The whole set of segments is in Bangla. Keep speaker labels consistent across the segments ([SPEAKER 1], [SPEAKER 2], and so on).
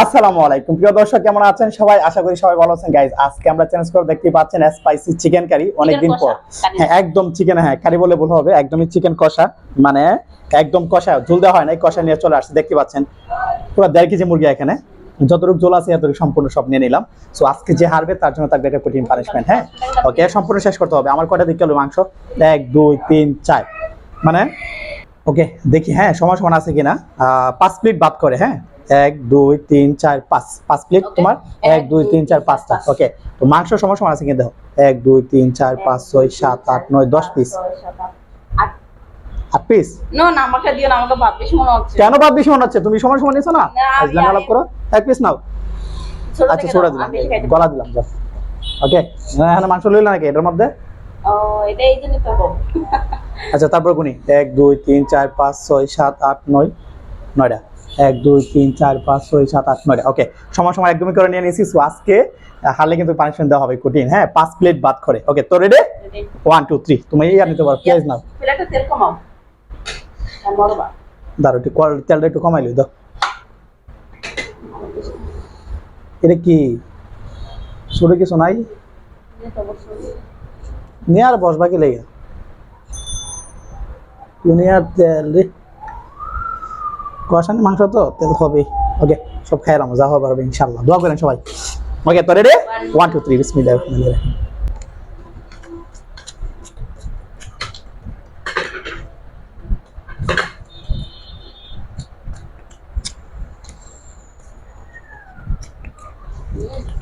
[SPEAKER 1] আসসালামু আলাইকুম প্রিয় দর্শক কেমন আছেন সবাই আশা করি সবাই ভালো আছেন গাইজ আজকে আমরা চেঞ্জ করে দেখতে পাচ্ছেন স্পাইসি চিকেন কারি অনেকদিন পর হ্যাঁ একদম চিকেন হ্যাঁ কারি বলে ভুল হবে একদমই চিকেন কষা মানে একদম কষা ঝুল দেওয়া হয় না কষা নিয়ে চলে আসছে দেখতে পাচ্ছেন পুরো দেড় কেজি মুরগি এখানে যতটুকু জোল আছে এতটুকু সম্পূর্ণ সব নিয়ে নিলাম সো আজকে যে হারবে তার জন্য তাকে একটা কঠিন পানিশমেন্ট হ্যাঁ ওকে সম্পূর্ণ শেষ করতে হবে আমার কয়টা দিকে হলো মাংস এক দুই তিন চার মানে ওকে দেখি হ্যাঁ সময় সমান আছে কিনা পাঁচ প্লেট বাদ করে হ্যাঁ এক দুই তিন চার পাঁচ পাঁচ প্লেট তোমার এক দুই তিন চার পাঁচটা ওকে তো মাংস সময় সময় আছে কিন্তু এক দুই তিন চার পাঁচ ছয় সাত আট নয় দশ পিস তুমি এক নাও আচ্ছা দিলাম গলা দিলাম মাংস আচ্ছা তারপর গুনি এক দুই তিন চার পাঁচ ছয় সাত আট নয় নয়টা এক দুই তিন চার পাঁচ ছয় সাত আট নয় ওকে সময় সময় একদমই করে নিয়ে নিয়েছি সো আজকে হারলে কিন্তু পানিশমেন্ট দেওয়া হবে কঠিন হ্যাঁ পাঁচ প্লেট বাদ করে ওকে তো রেডি ওয়ান টু থ্রি তুমি এই আনিতে পারো পেঁয়াজ নাও দাঁড়ো একটু তেলটা একটু কমাই লই দাও এটা কি শুরু কিছু নাই নিয়ে আর বসবা কি লেগে নিয়ে আর তেল রে কষান মাংস তো তেল হবে ওকে সব খাই রামো যা হবে পারবে ইনশাল্লাহ দোয়া করেন সবাই ওকে তো রেডি ওয়ান টু থ্রি বিসমিল্লাহ Yeah.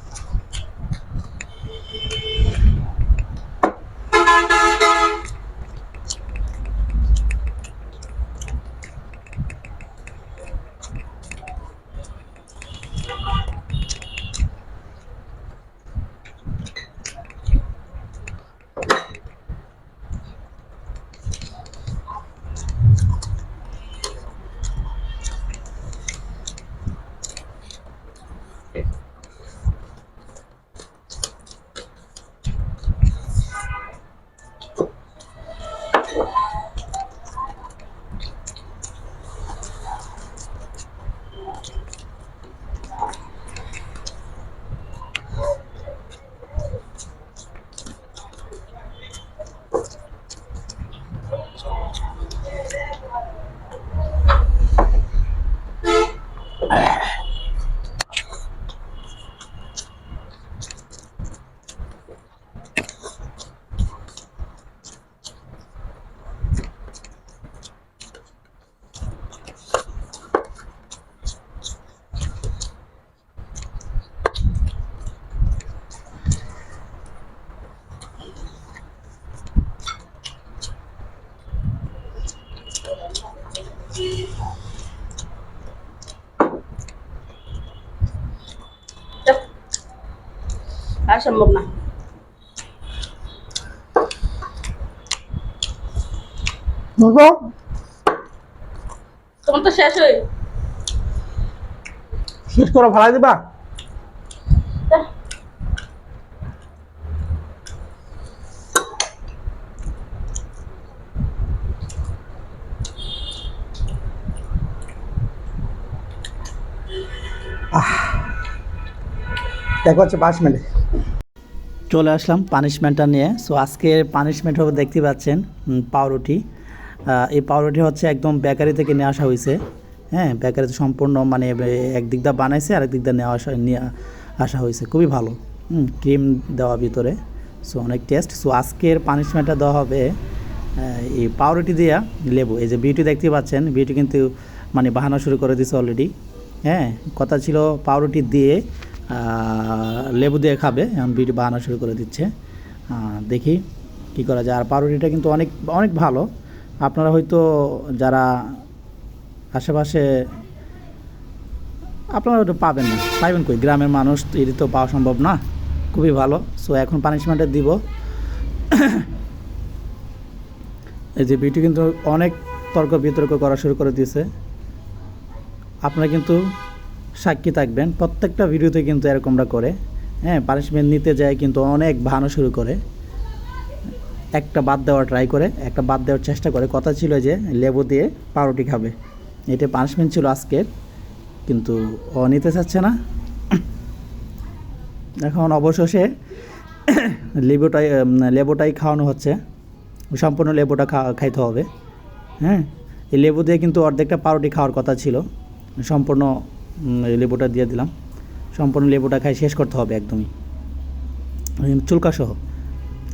[SPEAKER 1] সম্ভব না তোমার তো শেষ হই শেষ করে ভালাই দিবা দেখো হচ্ছে বাস মেলে চলে আসলাম পানিশমেন্টটা নিয়ে সো আজকের পানিশমেন্ট হবে দেখতে পাচ্ছেন পাউরুটি এই পাউরুটি হচ্ছে একদম বেকারি থেকে নিয়ে আসা হয়েছে হ্যাঁ বেকারিতে সম্পূর্ণ মানে একদিক দা বানাইছে আর একদিক দা নেওয়া আসা নিয়ে আসা হয়েছে খুবই ভালো ক্রিম দেওয়া ভিতরে সো অনেক টেস্ট সো আজকের পানিশমেন্টটা দেওয়া হবে এই পাউরুটি দিয়া লেবু এই যে বিউটি দেখতে পাচ্ছেন বিউটি কিন্তু মানে বাহানা শুরু করে দিয়েছে অলরেডি হ্যাঁ কথা ছিল পাউরুটি দিয়ে লেবু দিয়ে খাবে এখন বিটি বানানো শুরু করে দিচ্ছে দেখি কি করা যায় আর পাউরুটিটা কিন্তু অনেক অনেক ভালো আপনারা হয়তো যারা আশেপাশে আপনারা ওটা পাবেন না পাইবেন কই গ্রামের মানুষ এটি তো পাওয়া সম্ভব না খুবই ভালো সো এখন পানিশমেন্টটা দিব এই যে বিটি কিন্তু অনেক তর্ক বিতর্ক করা শুরু করে দিয়েছে আপনারা কিন্তু সাক্ষী থাকবেন প্রত্যেকটা ভিডিওতে কিন্তু এরকমটা করে হ্যাঁ পানিশমেন্ট নিতে যায় কিন্তু অনেক ভানো শুরু করে একটা বাদ দেওয়ার ট্রাই করে একটা বাদ দেওয়ার চেষ্টা করে কথা ছিল যে লেবু দিয়ে পাউরুটি খাবে এটা পানিশমেন্ট ছিল আজকের কিন্তু ও নিতে চাচ্ছে না এখন অবশেষে লেবুটাই লেবুটাই খাওয়ানো হচ্ছে সম্পূর্ণ লেবুটা খাইতে হবে হ্যাঁ এই লেবু দিয়ে কিন্তু অর্ধেকটা পাউরুটি খাওয়ার কথা ছিল সম্পূর্ণ লেবুটা দিয়ে দিলাম সম্পূর্ণ লেবুটা খাই শেষ করতে হবে একদমই চুলকাসহ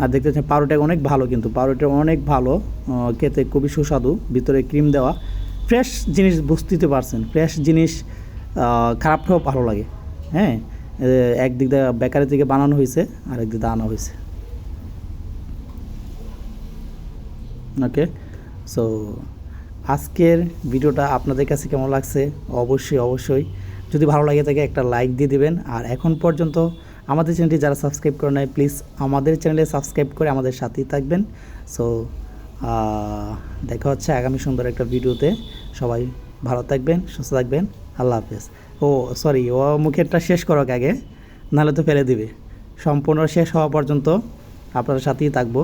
[SPEAKER 1] আর দেখতে পাচ্ছেন পাউরুটা অনেক ভালো কিন্তু পাউরুটা অনেক ভালো খেতে খুবই সুস্বাদু ভিতরে ক্রিম দেওয়া ফ্রেশ জিনিস বুঝতে পারছেন ফ্রেশ জিনিস খারাপটাও ভালো লাগে হ্যাঁ একদিক দিয়ে বেকারি থেকে বানানো হয়েছে আর একদিক দিয়ে আনা হয়েছে ওকে সো আজকের ভিডিওটা আপনাদের কাছে কেমন লাগছে অবশ্যই অবশ্যই যদি ভালো লাগে থাকে একটা লাইক দিয়ে দেবেন আর এখন পর্যন্ত আমাদের চ্যানেলটি যারা সাবস্ক্রাইব করে নেয় প্লিজ আমাদের চ্যানেলে সাবস্ক্রাইব করে আমাদের সাথেই থাকবেন সো দেখা হচ্ছে আগামী সুন্দর একটা ভিডিওতে সবাই ভালো থাকবেন সুস্থ থাকবেন আল্লাহ হাফেজ ও সরি ও মুখেরটা শেষ করক আগে নাহলে তো ফেলে দিবে সম্পূর্ণ শেষ হওয়া পর্যন্ত আপনার সাথেই থাকবো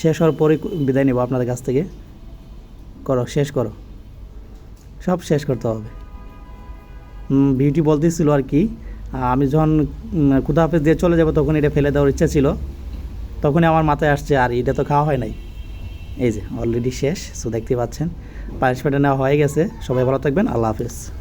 [SPEAKER 1] শেষ হওয়ার পরে বিদায় নেব আপনাদের কাছ থেকে করো শেষ করো সব শেষ করতে হবে বিউটি বলতেছিল আর কি আমি যখন কুদাহাফেজ দিয়ে চলে যাব তখন এটা ফেলে দেওয়ার ইচ্ছা ছিল তখনই আমার মাথায় আসছে আর এটা তো খাওয়া হয় নাই এই যে অলরেডি শেষ সো দেখতে পাচ্ছেন পানিশমেন্টটা নেওয়া হয়ে গেছে সবাই ভালো থাকবেন আল্লাহ হাফেজ